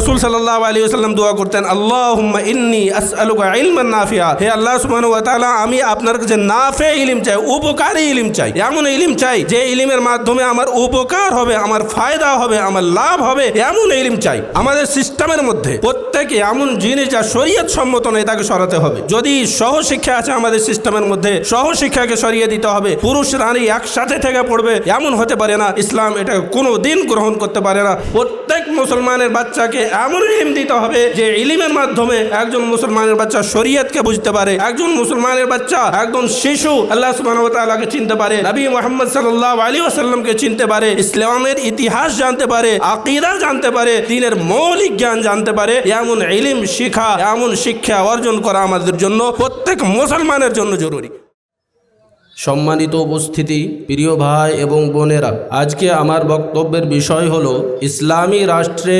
রাসূল সাল্লাল্লাহু আলাইহি ওয়াসাল্লাম দোয়া করতেন, আল্লাহুম্মা ইন্নী আসআলুকা ইলমান নাফিয়া। হে আল্লাহ সুবহানাহু ওয়া তাআলা, আমি আপনার কাছে নাফে ইলম চাই, উপকারী ইলম চাই। এমন ইলম চাই যে ইলমের মাধ্যমে আমার উপকার হবে, আমার ফায়দা হবে, আমার লাভ হবে, এমন ইলম চাই। আমাদের সিস্টেমের মধ্যে প্রত্যেকে এমন জিনিস যা শরীয়ত সম্মত নয়, তাকে সরাতে হবে। যদি সহশিক্ষা আছে আমাদের সিস্টেমের মধ্যে, সহশিক্ষাকে সরিয়ে দিতে হবে। পুরুষ নারী একসাথে থেকে পড়বে, এমন হতে পারে না। ইসলাম এটা কোনো দিন গ্রহণ করতে পারে না। প্রত্যেক মুসলমানের বাচ্চাকে এমন ইলিম দিতে হবে যে ইলিমের মাধ্যমে একজন মুসলমানের বাচ্চা শরীয়তকে বুঝতে পারে, একজন মুসলমানের বাচ্চা একজন শিশু আল্লাহ ওয়া চিনতে পারে, নবী মোহাম্মদ সাল্লাল্লাহু আলাইহি ওয়াসাল্লামকে চিনতে পারে, ইসলামের ইতিহাস জানতে পারে, আকীদা জানতে পারে, দিনের মৌলিক জ্ঞান জানতে পারে, এমন ইলিম শিখা এমন শিক্ষা অর্জন করা আমাদের জন্য প্রত্যেক মুসলমানের জন্য জরুরি। সম্মানিত উপস্থিতি, প্রিয় ভাই এবং বোনেরা, আজকে আমার বক্তব্যের বিষয় হল ইসলামী রাষ্ট্রে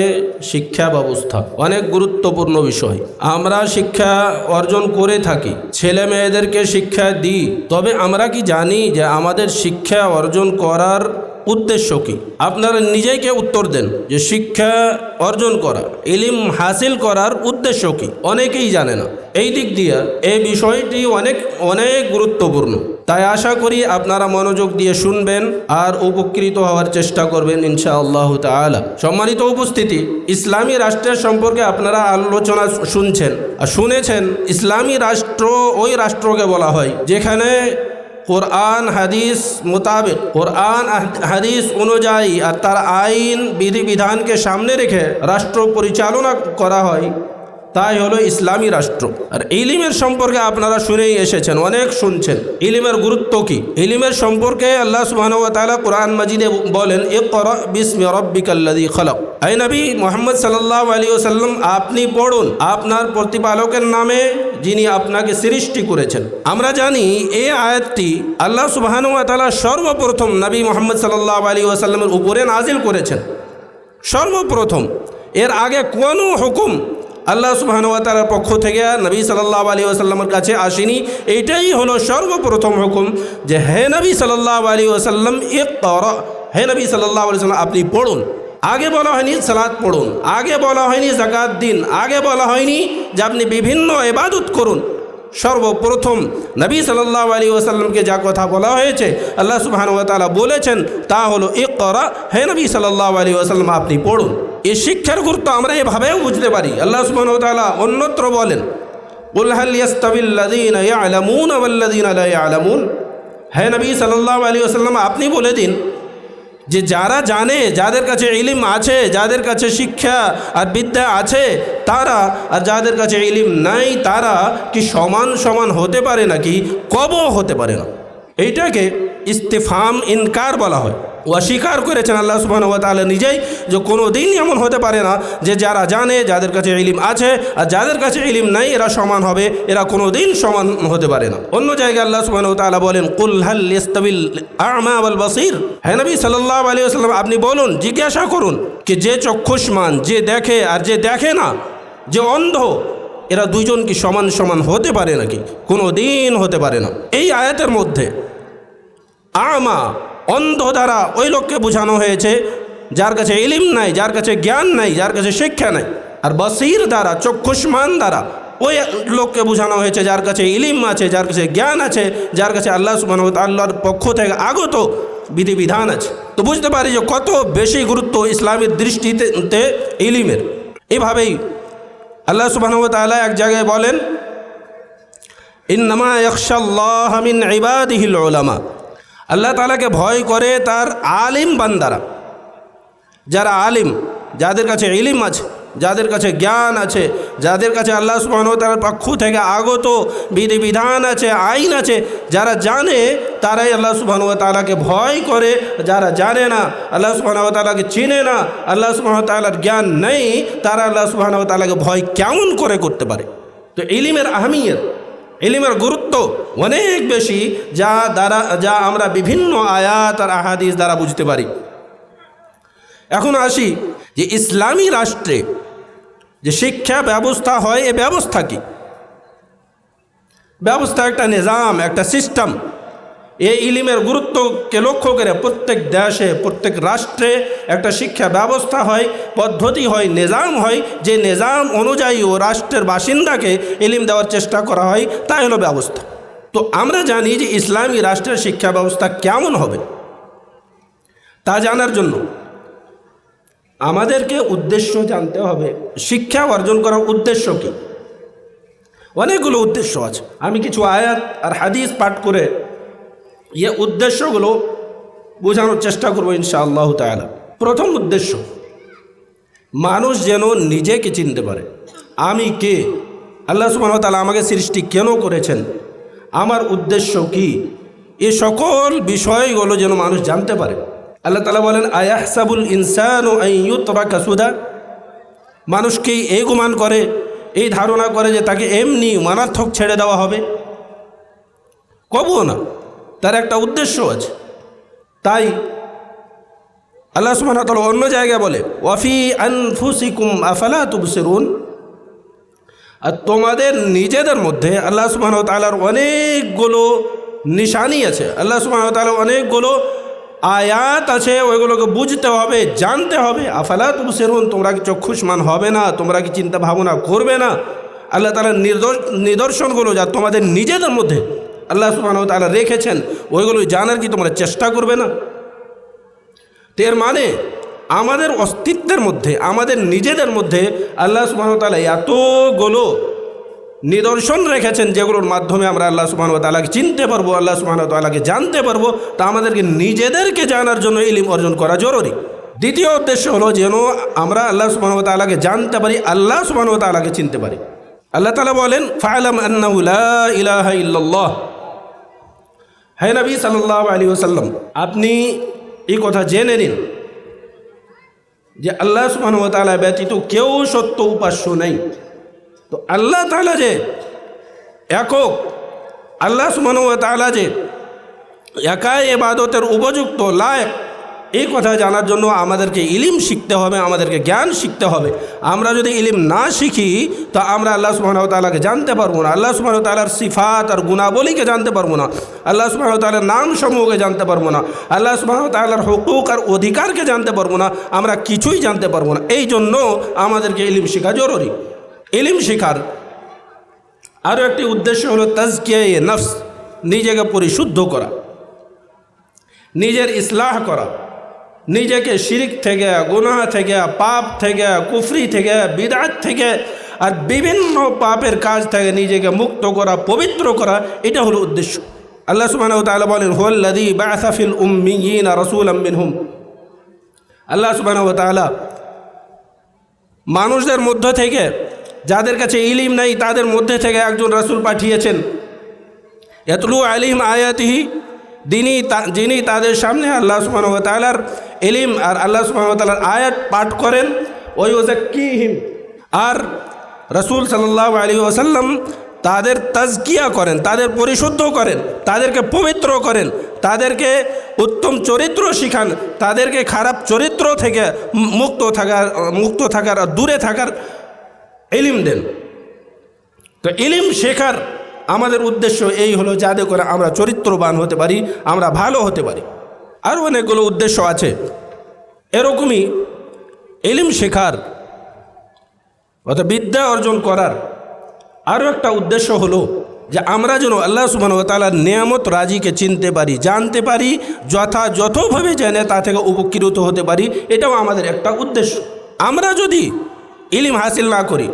শিক্ষা ব্যবস্থা। অনেক গুরুত্বপূর্ণ বিষয়। আমরা শিক্ষা অর্জন করে থাকি, ছেলে মেয়েদেরকে শিক্ষা দিই। তবে আমরা কি জানি যে আমাদের শিক্ষা অর্জন করার উদ্দেশ্য কি? আপনারা নিজেকে উত্তর দেন যে শিক্ষা অর্জন করা, ইলিম হাসিল করার উদ্দেশ্য কি? অনেকেই জানে না। এই দিক দিয়ে এই বিষয়টি অনেক অনেক গুরুত্বপূর্ণ। তাই আশা করি আপনারা মনোযোগ দিয়ে শুনবেন আর উপকৃত হওয়ার চেষ্টা করবেন ইনশা আল্লাহ তালা সম্মানিত উপস্থিতি, ইসলামী রাষ্ট্রের সম্পর্কে আপনারা আলোচনা শুনছেন। আর শুনেছেন, ইসলামী রাষ্ট্র ওই রাষ্ট্রকে বলা হয়, যেখানে কোরআন, হাদিস মোতাবেক, কোরআন, হাদিস অনুযায়ী আর তার আইন বিধিবিধানকে সামনে রেখে রাষ্ট্র পরিচালনা করা হয়। তাই হলো ইসলামী রাষ্ট্র। আর ইলিমের সম্পর্কে আপনারা শুনেই এসেছেন, অনেক শুনছেন। ইলিমের গুরুত্ব কি? ইলিমের সম্পর্কে আল্লাহ তাআলা কোরআন মাজিদে বলেন আই নবী মুহাম্মদ সাল্লাল্লাহু আলাইহি ওয়াসাল্লাম, আপনি পড়ুন, আপনার প্রতিপালকের নামে যিনি আপনাকে সৃষ্টি করেছেন। আমরা জানি এই আয়াতটি আল্লাহ সুবহানাহু ওয়া সর্বপ্রথম নবী মুহাম্মদ সাল্লাল্লাহু আলাইহি ওয়াসাল্লামের উপরে নাজিল করেছেন। সর্বপ্রথম। এর আগে কোনো হুকুম আল্লাহ সুবাহানুয়াতালার পক্ষ থেকে নবী সাল্লাহ আলী আসাল্লামের কাছে আসেনি। এইটাই হলো সর্বপ্রথম হুকুম যে, হে নবী সাল্লাহ আলী আসাল্লাম এক হে নবী সাল্লাহ আলি সাল্লাম আপনি পড়ুন। আগে বলা হয়নি সালাদ পড়ুন। আগে বলা হয়নি জাকাত দিন। আগে বলা হয়নি যে, আপনি বিভিন্ন এবাদত করুন। সর্বপ্রথম নবী সাল্লাহ আলী ওসাল্লামকে যা কথা বলা হয়েছে, আল্লাহ সুবাহানুয়াতালা বলেছেন, তা হলো ইকরা, হে নবী সাল্লাহ আলী ওসাল্লাম আপনি পড়ুন। এই শিক্ষার গুরুত্ব আমরা এভাবেও বুঝতে পারি। আল্লাহ সুবাহানুতালা অন্যত্র বলেন উল্লাহাল ইয়াস্তাবিল্লাদিন ইয়ালামুন আওয়াল্লাদিন আলা ইয়ালামুন? হে নবী সাল্লাহ আলী ওসাল্লাম আপনি বলে দিন যে যারা জানে, যাদের কাছে ইলিম আছে, যাদের কাছে শিক্ষা আর বিদ্যা আছে, তারা আর যাদের কাছে ইলিম নাই, তারা কি সমান সমান হতে পারে নাকি? কবও হতে পারে না। এইটাকে ইস্তেফাম ইনকার বলা হয়। অস্বীকার করেছেন আল্লাহ সুবাহ তাহলে নিজেই যে কোনো দিনই এমন হতে পারে না যে যারা জানে যাদের কাছে ইলিম আছে আর যাদের কাছে ইলিম নাই এরা সমান হবে, এরা কোনো দিন সমান হতে পারে না। অন্য জায়গায় আল্লাহ সুবাহ তালা বলেন কুলহাল ইস্তাবিল আমা বাসির? হ্যাঁ নবী সাল্লাহ আলী আসসালাম আপনি বলুন, জিজ্ঞাসা করুন কি যে চক্ষুষ্মান, যে দেখে আর যে দেখে না, যে অন্ধ, এরা দুজন কি সমান সমান হতে পারে নাকি? কোনো দিন হতে পারে না। এই আয়াতের মধ্যে, আমা অন্ধ দ্বারা ওই লোককে বোঝানো হয়েছে, যার কাছে ইলিম নাই, যার কাছে জ্ঞান নাই, যার কাছে শিক্ষা নাই। আর বসির দ্বারা, চক্ষুষ্মান দ্বারা ওই লোককে বোঝানো হয়েছে, যার কাছে ইলিম আছে, যার কাছে জ্ঞান আছে, যার কাছে আল্লাহ সুবাহ আল্লাহর পক্ষ থেকে আগত বিধিবিধান আছে। তো বুঝতে পারি যে কত বেশি গুরুত্ব ইসলামের দৃষ্টিতে ইলিমের। এভাবেই আল্লাহ সুবাহ তাল্লাহ এক জায়গায় বলেন, ইন্নামা ইকশাল্লাহ মিন ইবাদিহিল ওলামা আল্লাহ তালাকে ভয় করে তার আলিম বান্দারা। যারা আলিম, যাদের কাছে ইলিম আছে, যাদের কাছে জ্ঞান আছে, যাদের কাছে আল্লাহ সুবাহতালার পক্ষ থেকে আগত বিধিবিধান আছে, আইন আছে, যারা জানে তারাই আল্লাহ সুবাহ তালাকে ভয় করে। যারা জানে না, আল্লাহ সুবাহ তালাকে চিনে না, আল্লাহ সুবাহ তালার জ্ঞান নেই, তারা আল্লাহ সুবাহ তালাকে ভয় কেমন করে করতে পারে? তো ইলিমের আহমিয়ত ইলিমের গুরুত্ব অনেক বেশি যা দ্বারা, যা আমরা বিভিন্ন আয়াত আর আহাদিস দ্বারা বুঝতে পারি। এখন আসি যে ইসলামী রাষ্ট্রে যে শিক্ষা ব্যবস্থা হয়, এ ব্যবস্থা কি? ব্যবস্থা একটা নিজাম, একটা সিস্টেম। এই ইলিমের গুরুত্বকে লক্ষ্য করে প্রত্যেক দেশে, প্রত্যেক রাষ্ট্রে একটা শিক্ষা ব্যবস্থা হয়, পদ্ধতি হয়, নিজাম হয়, যে নিজাম অনুযায়ী ও রাষ্ট্রের বাসিন্দাকে ইলিম দেওয়ার চেষ্টা করা হয়, তাই হলো ব্যবস্থা। তো আমরা জানি যে ইসলামী রাষ্ট্রের শিক্ষা ব্যবস্থা কেমন হবে? তা জানার জন্য আমাদেরকে উদ্দেশ্য জানতে হবে, শিক্ষা অর্জন করার উদ্দেশ্য কী? অনেকগুলো উদ্দেশ্য আছে। আমি কিছু আয়াত আর হাদিস পাঠ করে ইয়ে উদ্দেশ্যগুলো বোঝানোর চেষ্টা করব ইনশাআল্লাহ তাআলা প্রথম উদ্দেশ্য মানুষ যেন নিজেকে চিনতে পারে আমি কে আল্লাহ সুবহানাহু ওয়া তাআলা আমাকে সৃষ্টি কেন করেছেন আমার উদ্দেশ্য কি এ সকল বিষয়গুলো যেন মানুষ জানতে পারে আল্লাহ তালা বলেন আয়াহসাবুল ইনসান ও আইয়ুতরা কাসুদা মানুষকে এই গুমান করে এই ধারণা করে যে তাকে এমনি মানার্থক ছেড়ে দেওয়া হবে। কবও না। তার একটা উদ্দেশ্য আছে। তাই আল্লাহ ওয়া অন্য জায়গায় বলে ওয়াফি আনফুসিকুম আফালা তুবসিরুন? আর তোমাদের নিজেদের মধ্যে আল্লাহ ওয়া তাআলার অনেকগুলো নিশানি আছে। আল্লাহ ওয়া তাআলার অনেকগুলো আয়াত আছে, ওইগুলোকে বুঝতে হবে, জানতে হবে। আফালা তুবসিরুন, তোমরা কি চক্ষুষ্মান হবে না? তোমরা কি চিন্তা ভাবনা করবে না? আল্লাহ তালার নিদর্শনগুলো যা তোমাদের নিজেদের মধ্যে আল্লাহ সুবহানাহু ওয়া তাআলা রেখেছেন ওইগুলো জানার কি তোমরা চেষ্টা করবে না? এর মানে আমাদের অস্তিত্বের মধ্যে, আমাদের নিজেদের মধ্যে আল্লাহ সুবাহতালা এতগুলো নিদর্শন রেখেছেন যেগুলোর মাধ্যমে আমরা আল্লাহ সুবাহতালাকে চিনতে পারব, আল্লাহ সুবাহতালাকে জানতে পারব, তা আমাদেরকে নিজেদেরকে জানার জন্য ইলিম অর্জন করা জরুরি। দ্বিতীয় উদ্দেশ্য হলো যেন আমরা আল্লাহ সুবাহতালাকে জানতে পারি, আল্লাহ সুবাহতালাকে চিনতে পারি। আল্লাহ তালা বলেন ফায়ালাম আন্নাউলা ইলাহা ইল্লাল্লাহ। হ্যাঁ নবী সাল্লাহ আলী ওসাল্লাম আপনি এই কথা জেনে নিন যে আল্লাহ তাআলা ব্যতীত কেউ সত্য উপাস্য নেই। তো আল্লাহ তালা যে একক, আল্লাহ তাআলা যে একাই এবাদতের উপযুক্ত লায়ক এই কথা জানার জন্য আমাদেরকে ইলিম শিখতে হবে, আমাদেরকে জ্ঞান শিখতে হবে। আমরা যদি ইলিম না শিখি, তো আমরা আল্লাহ তাআলাকে জানতে পারব না। আল্লাহ তাআলার সিফাত আর গুণাবলীকে জানতে পারব না। আল্লাহ তাআলার নাম সমূহকে জানতে পারব না। আল্লাহ তাআলার হুকুক আর অধিকারকে জানতে পারব না। আমরা কিছুই জানতে পারব না। এই জন্য আমাদেরকে ইলিম শেখা জরুরি। ইলিম শেখার আরও একটি উদ্দেশ্য হলো তাজকিয়া নফস, নিজেকে পরিশুদ্ধ করা। নিজের ইসলাহ করা। নিজেকে শিরিক থেকে, গুনাহ থেকে, পাপ থেকে, কুফরি থেকে, বিদাত থেকে আর বিভিন্ন পাপের কাজ থেকে নিজেকে মুক্ত করা, পবিত্র করা, এটা হলো উদ্দেশ্য। আল্লাহ সুবহানাহু ওয়া তাআলা বলেন, হুয়াল্লাযী বা'আসা ফিল উম্মিয়িনা রাসূলাম মিনহুম। আল্লাহ সুবহানাহু ওয়া তাআলা মানুষদের মধ্য থেকে, যাদের কাছে ইলিম নাই, তাদের মধ্যে থেকে একজন রাসূল পাঠিয়েছেন। ইয়াতলু আলিম আয়াতিহি যিনি তা- যিনি তাদের সামনে আল্লাহ তাআলার ইলিম আর আল্লাহ তাআলার আয়াত পাঠ করেন, ওই ওজাক্কিহিম আর রসুল সাল্লাল্লাহু আলাইহি ওসাল্লাম তাদের তাজকিয়া করেন, তাদের পরিশুদ্ধ করেন, তাদেরকে পবিত্র করেন, তাদেরকে উত্তম চরিত্র শিখান, তাদেরকে খারাপ চরিত্র থেকে মুক্ত থাকার মুক্ত থাকার, দূরে থাকার এলিম দেন। তো এলিম শেখার আমাদের উদ্দেশ্য এই হলো যাতে করে আমরা চরিত্রবান হতে পারি, আমরা ভালো হতে পারি। আরও অনেকগুলো উদ্দেশ্য আছে। এরকমই এলিম শেখার, অর্থাৎ বিদ্যা অর্জন করার আরও একটা উদ্দেশ্য হলো যে আমরা যেন আল্লাহ সুবাহ তালার নিয়ামত রাজিকে চিনতে পারি, জানতে পারি, যথাযথভাবে জেনে তা থেকে উপকৃত হতে পারি, এটাও আমাদের একটা উদ্দেশ্য। আমরা যদি ইলিম হাসিল না করি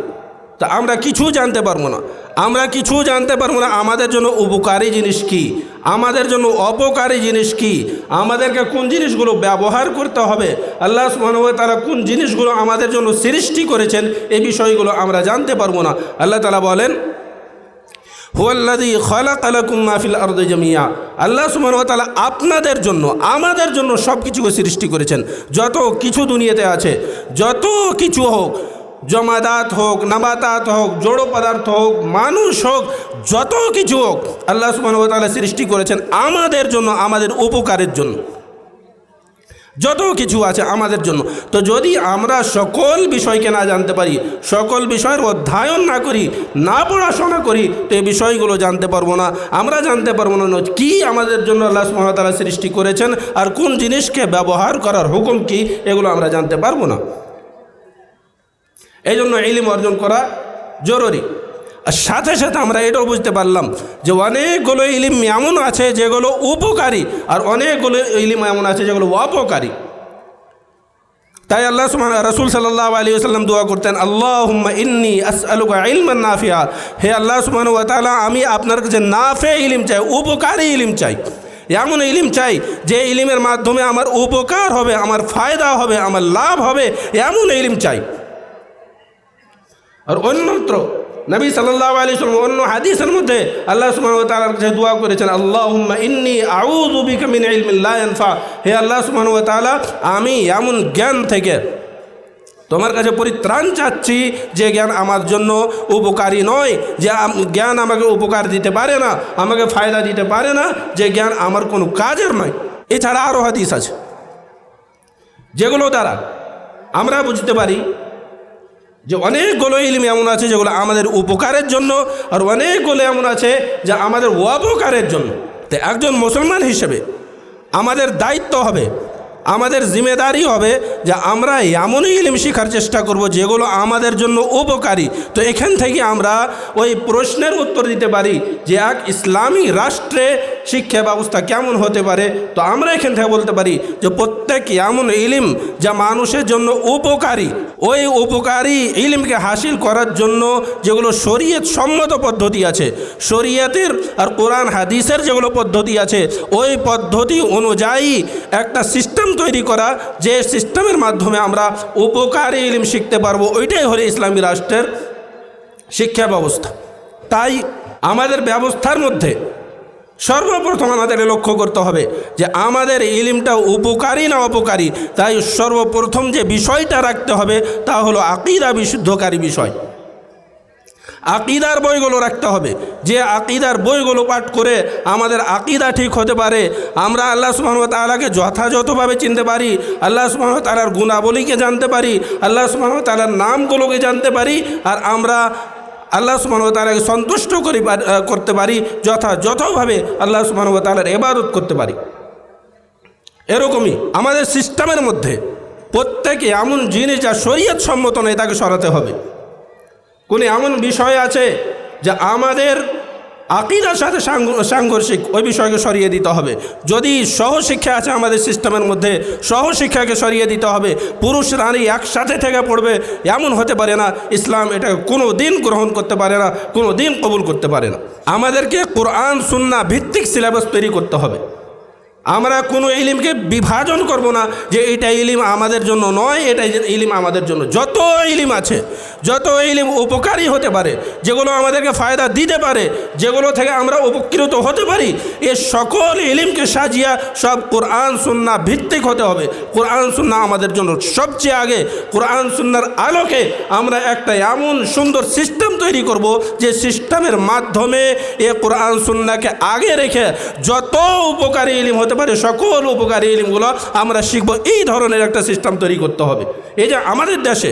তা আমরা কিছু জানতে পারব না। আমরা কিছু জানতে পারব না আমাদের জন্য উপকারী জিনিস কি? আমাদের জন্য অপকারী জিনিস কি? আমাদেরকে কোন জিনিসগুলো ব্যবহার করতে হবে? আল্লাহ তাআলা কোন জিনিসগুলো আমাদের জন্য সৃষ্টি করেছেন? এই বিষয়গুলো আমরা জানতে পারব না। আল্লাহ তালা বলেন হুয়াল্লাদি খলাক আলাকুম মাহফিল আরদ জামিয়া। আল্লাহ ওয়া আপনাদের জন্য, আমাদের জন্য সব কিছুকে সৃষ্টি করেছেন। যত কিছু দুনিয়াতে আছে, যত কিছু হোক জমাদাত হোক নাবাতাত হোক, জড়ো পদার্থ হোক, মানুষ হোক, যত কিছু হোক, আল্লাহ তাআলা সৃষ্টি করেছেন আমাদের জন্য, আমাদের উপকারের জন্য। যত কিছু আছে আমাদের জন্য। তো যদি আমরা সকল বিষয়কে না জানতে পারি, সকল বিষয়ের অধ্যয়ন না করি, না পড়াশোনা করি, তো এই বিষয়গুলো জানতে পারব না। আমরা জানতে পারব না কি আমাদের জন্য আল্লাহ সুমতালা সৃষ্টি করেছেন আর কোন জিনিসকে ব্যবহার করার হুকুম কি, এগুলো আমরা জানতে পারব না। এই জন্য ইলিম অর্জন করা জরুরি। আর সাথে সাথে আমরা এটাও বুঝতে পারলাম যে অনেকগুলো ইলিম এমন আছে যেগুলো উপকারী, আর অনেকগুলো ইলিম এমন আছে যেগুলো অপকারী। তাই আল্লাহ সুমান রসুল সাল্লাহ আলী আসাল্লাম দোয়া করতেন আল্লাহ ইন্নি আসআলুকা হে আল্লাহ সুমান তাআলা, আমি আপনার কাছে নাফে ইলিম চাই, উপকারী ইলিম চাই। এমন ইলিম চাই যে ইলিমের মাধ্যমে আমার উপকার হবে, আমার ফায়দা হবে, আমার লাভ হবে, এমন ইলিম চাই। আর অন্যত্র নবী সাল্লাম অন্য হাদিসের মধ্যে আল্লাহ ওয়া কাছে দোয়া করেছেন, আল্লাহুম্মা ইন্নী ইয়ানফা। হে আল্লাহ ওয়া আমি এমন জ্ঞান থেকে তোমার কাছে পরিত্রাণ চাচ্ছি যে জ্ঞান আমার জন্য উপকারী নয়, যে জ্ঞান আমাকে উপকার দিতে পারে না, আমাকে ফায়দা দিতে পারে না, যে জ্ঞান আমার কোনো কাজের নয়। এছাড়া আরও হাদিস আছে, যেগুলো দ্বারা আমরা বুঝতে পারি যে অনেকগুলো ইলিম এমন আছে যেগুলো আমাদের উপকারের জন্য, আর অনেকগুলো এমন আছে যা আমাদের অপকারের জন্য। তো একজন মুসলমান হিসেবে আমাদের দায়িত্ব হবে, আমাদের জিম্মেদারি হবে যে আমরা এমনই ইলিম শেখার চেষ্টা করব যেগুলো আমাদের জন্য উপকারী। তো এখান থেকে আমরা ওই প্রশ্নের উত্তর দিতে পারি যে এক ইসলামী রাষ্ট্রে শিক্ষা ব্যবস্থা কেমন হতে পারে? তো আমরা এখান থেকে বলতে পারি যে প্রত্যেক এমন ইলিম যা মানুষের জন্য উপকারী, ওই উপকারী ইলিমকে হাসিল করার জন্য যেগুলো শরীয়ত সম্মত পদ্ধতি আছে, শরীয়তের আর কোরআন হাদিসের যেগুলো পদ্ধতি আছে, ওই পদ্ধতি অনুযায়ী একটা সিস্টেম তৈরি করা, যে সিস্টেমের মাধ্যমে আমরা উপকারী ইলিম শিখতে পারব, ওইটাই হলো ইসলামী রাষ্ট্রের শিক্ষা ব্যবস্থা। তাই আমাদের ব্যবস্থার মধ্যে সর্বপ্রথম আমাদের লক্ষ্য করতে হবে যে আমাদের ইলিমটা উপকারী না অপকারী। তাই সর্বপ্রথম যে বিষয়টা রাখতে হবে তা হলো আকিদা বিশুদ্ধকারী বিষয়। আকিদার বইগুলো রাখতে হবে। যে আকিদার বইগুলো পাঠ করে আমাদের আকিদা ঠিক হতে পারে, আমরা আল্লাহ সুবহান ওয়া তাআলাকে যথাযথভাবে চিনতে পারি, আল্লাহ সুবহান ওয়া তাআলার গুণাবলীকে জানতে পারি, আল্লাহ সুবহান ওয়া তাআলার নামগুলোকে জানতে পারি, আর আমরা আল্লাহ তাআলাকে সন্তুষ্ট করি করতে পারি যথাযথভাবে আল্লাহ সুমানবতালার এবারত করতে পারি। এরকমই আমাদের সিস্টেমের মধ্যে প্রত্যেকে এমন জিনিস যা শরীয়ত সম্মত নয়, তাকে সরাতে হবে। কোন এমন বিষয় আছে যা আমাদের আকিদার সাথে সাংঘ- সাংঘর্ষিক ওই বিষয়কে সরিয়ে দিতে হবে। যদি সহশিক্ষা আছে আমাদের সিস্টেমের মধ্যে, সহশিক্ষাকে সরিয়ে দিতে হবে। পুরুষ নারী একসাথে থেকে পড়বে, এমন হতে পারে না। ইসলাম এটা কোনো দিন গ্রহণ করতে পারে না কোনো দিন কবুল করতে পারে না। আমাদেরকে কোরআন সুন্না ভিত্তিক সিলেবাস তৈরি করতে হবে। আমরা কোনো ইলিমকে বিভাজন করব না যে এটা ইলিম আমাদের জন্য নয়, এটা ইলিম আমাদের জন্য। যত ইলিম আছে, যত ইলিম উপকারী হতে পারে, যেগুলো আমাদেরকে ফায়দা দিতে পারে, যেগুলো থেকে আমরা উপকৃত হতে পারি, এ সকল ইলিমকে সাজিয়া সব কোরআন, সুন্না ভিত্তিক হতে হবে। কোরআন, সুন্না আমাদের জন্য সবচেয়ে আগে। কোরআন, সুন্নার আলোকে আমরা একটা এমন সুন্দর সিস্টেম তৈরি করব যে সিস্টেমের মাধ্যমে এ কোরআন, সুন্নাকে আগে রেখে যত উপকারী ইলিম হতে পারে সকল উপকারী ইলিমগুলো আমরা শিখব। এই ধরনের একটা সিস্টেম তৈরি করতে হবে। এই যে আমাদের দেশে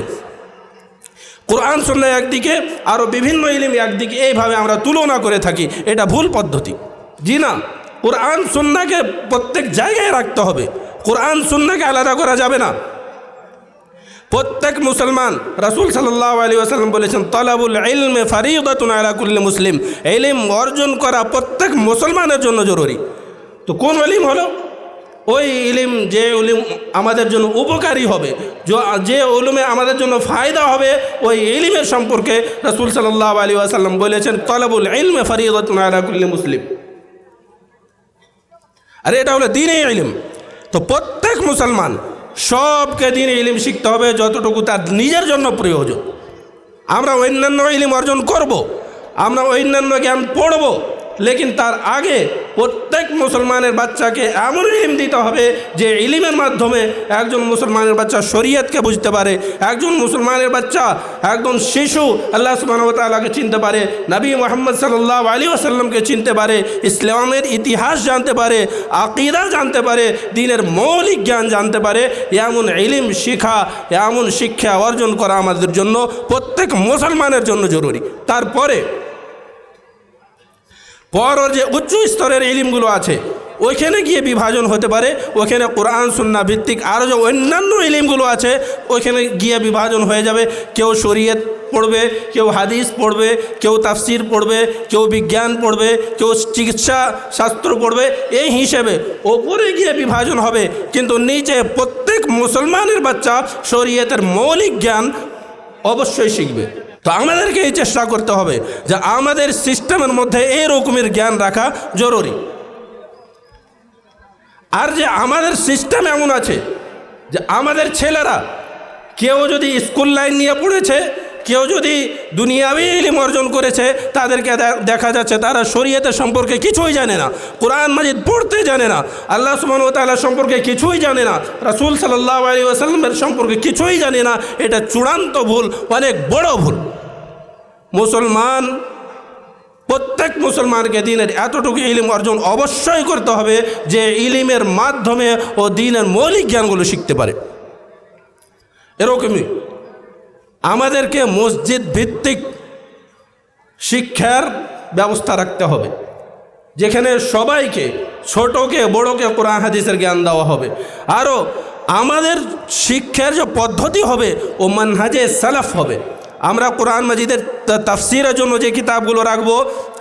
কোরআন সুন্না একদিকে আরও বিভিন্ন ইলিম একদিকে এইভাবে আমরা তুলনা করে থাকি। এটা ভুল পদ্ধতি। জি না? কোরআন সুন্নাকে প্রত্যেক জায়গায় রাখতে হবে। কোরআন সুন্নাকে আলাদা করা যাবে না। প্রত্যেক মুসলমান, রাসুল সাল্লাহ আলী আসাল্লাম বলেছেন, তলাবুল ইলমে ফারিদাতুন আলা কুল্লি মুসলিম। ইলিম অর্জন করা প্রত্যেক মুসলমানের জন্য জরুরি। তো কোন ইলিম হলো? ওই ইলিম যে ইলিম আমাদের জন্য উপকারী হবে, যে উলুমে আমাদের জন্য ফায়দা হবে, ওই ইলিমের সম্পর্কে রাসূল সাল্লাহ আলী আসাল্লাম বলেছেন, তলাবুল ইলমে ফারিদাতুন আলা মুসলিম। আর এটা হলো দিনে ইলিম। তো প্রত্যেক মুসলমান, সবকে দিনে ইলিম শিখতে হবে যতটুকু তার নিজের জন্য প্রয়োজন। আমরা অন্যান্য ইলিম অর্জন করব। আমরা অন্যান্য জ্ঞান পড়ব, লেকিন তার আগে প্রত্যেক মুসলমানের বাচ্চাকে এমন ইলিম দিতে হবে যে ইলিমের মাধ্যমে একজন মুসলমানের বাচ্চা শরীয়তকে বুঝতে পারে, একজন মুসলমানের বাচ্চা একজন শিশু আল্লাহ সুবাহতালাকে চিনতে পারে, নবী মোহাম্মদ সাল্লাহ আলী আসাল্লামকে চিনতে পারে, ইসলামের ইতিহাস জানতে পারে, আকিদা জানতে পারে, দিনের মৌলিক জ্ঞান জানতে পারে, এমন ইলিম শিখা এমন শিক্ষা অর্জন করা আমাদের জন্য প্রত্যেক মুসলমানের জন্য জরুরি। তারপরে পর যে উচ্চ স্তরের ইলিমগুলো আছে, ওইখানে গিয়ে বিভাজন হতে পারে। ওখানে কোরআন সুন্না ভিত্তিক আরও যে অন্যান্য ইলিমগুলো আছে, ওইখানে গিয়ে বিভাজন হয়ে যাবে। কেউ শরীয়ত পড়বে, কেউ হাদিস পড়বে, কেউ তাফসির পড়বে, কেউ বিজ্ঞান পড়বে, কেউ চিকিৎসা শাস্ত্র পড়বে। এই হিসেবে ওপরে গিয়ে বিভাজন হবে। কিন্তু নিচে প্রত্যেক মুসলমানের বাচ্চা শরীয়তের মৌলিক জ্ঞান অবশ্যই শিখবে। তো আমাদেরকে এই চেষ্টা করতে হবে যে আমাদের সিস্টেমের মধ্যে এই রকমের জ্ঞান রাখা জরুরি। আর যে আমাদের সিস্টেম এমন আছে যে আমাদের ছেলেরা কেউ যদি স্কুল লাইন নিয়ে পড়েছে কেউ যদি দুনিয়াবি ইলিম অর্জন করেছে, তাদেরকে দেখা যাচ্ছে তারা শরীয়তের সম্পর্কে কিছুই জানে না, কোরআন মাজিদ পড়তে জানে না, আল্লাহ ওয়া তাআলা সম্পর্কে কিছুই জানে না, রাসূল সাল্লাল্লাহু আলাইহি ওয়াসাল্লামের সম্পর্কে কিছুই জানে না, এটা চূড়ান্ত ভুল, অনেক বড় ভুল। মুসলমান, প্রত্যেক মুসলমানকে দিনের এতটুকু ইলিম অর্জন অবশ্যই করতে হবে, যে ইলিমের মাধ্যমে ও দিনের মৌলিক জ্ঞানগুলো শিখতে পারে। এরকমই। আমাদেরকে মসজিদ ভিত্তিক শিক্ষার ব্যবস্থা রাখতে হবে। যেখানে সবাইকে, ছোটকে, বড়কে কোরআন, হাদিসের জ্ঞান দেওয়া হবে। আরও আমাদের শিক্ষার যে পদ্ধতি হবে ও মানহাজে সালাফ হবে। আমরা কোরআন মাজিদের তাফসিরের জন্য যে কিতাবগুলো রাখব,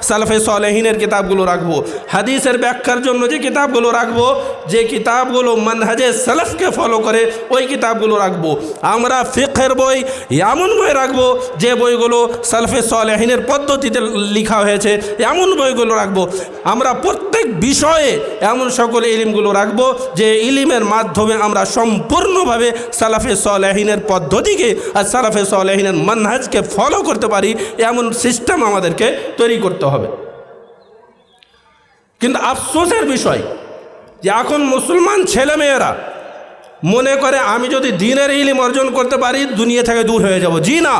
সালফে সলেহিনের কিতাবগুলো রাখব, হাদিসের ব্যাখ্যার জন্য যে কিতাবগুলো রাখব, যে কিতাবগুলো মানহাজে সালফকে ফলো করে ওই কিতাবগুলো রাখব। আমরা ফিখের বই, এমন বই রাখব যে বইগুলো সালফে সলেহিনের পদ্ধতিতে লেখা হয়েছে, এমন বইগুলো রাখব। আমরা প্রত্যেক বিষয়ে এমন সকল ইলিমগুলো রাখব যে ইলিমের মাধ্যমে আমরা সম্পূর্ণভাবে সালাফে সলেহিনের পদ্ধতিকে আর সালাফে সলেহিনের মানহাজকে ফলো করতে পারি এমন সিস্টেম আমাদেরকে তৈরি করতে হবে। কিন্তু আফসোসের বিষয় যে এখন মুসলমান ছেলেমেয়েরা মনে করে, আমি যদি দিনের ইলিম অর্জন করতে পারি, দুনিয়া থেকে দূর হয়ে যাব। জি না,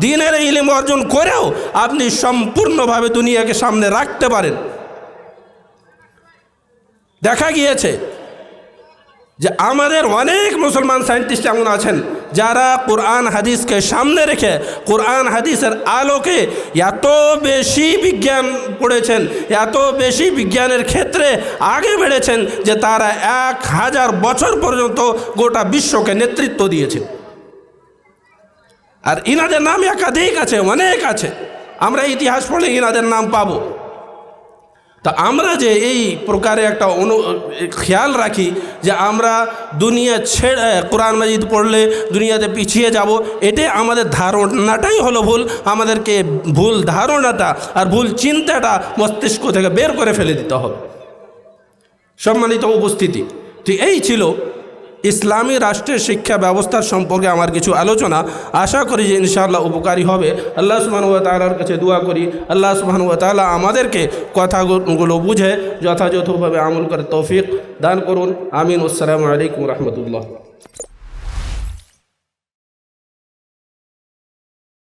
দিনের ইলিম অর্জন করেও আপনি সম্পূর্ণভাবে দুনিয়াকে সামনে রাখতে পারেন। দেখা গিয়েছে যে আমাদের অনেক মুসলমান সায়েন্টিস্ট এমন আছেন যারা কোরআন হাদিসকে সামনে রেখে কোরআন হাদিসের আলোকে এত বেশি বিজ্ঞান পড়েছেন, এত বেশি বিজ্ঞানের ক্ষেত্রে আগে বেড়েছেন যে তারা এক হাজার বছর পর্যন্ত গোটা বিশ্বকে নেতৃত্ব দিয়েছেন। আর ইনাদের নাম একাধিক আছে, অনেক আছে। আমরা ইতিহাস পড়লে ইনাদের নাম পাবো। তা আমরা যে এই প্রকারে একটা অনু, খেয়াল রাখি যে আমরা দুনিয়া ছেড়ে কোরআন মাজিদ পড়লে দুনিয়াতে পিছিয়ে যাব, এটাই আমাদের ধারণাটাই হলো ভুল। আমাদেরকে ভুল ধারণাটা আর ভুল চিন্তাটা মস্তিষ্ক থেকে বের করে ফেলে দিতে হবে। সম্মানিত উপস্থিতি। তো এই ছিল ইসলামী রাষ্ট্রের শিক্ষা ব্যবস্থার সম্পর্কে আমার কিছু আলোচনা। আশা করি যে ইনশাআল্লাহ উপকারী হবে। আল্লাহ সুবহান ওয়া তাআলার কাছে দোয়া করি। আল্লাহ সুবহান ওয়া তাআলা আমাদেরকে কথাগুলো বুঝে যথাযথভাবে আমল করে তৌফিক দান করুন। আমিন। আসসালামু আলাইকুম রহমতুল্লাহ।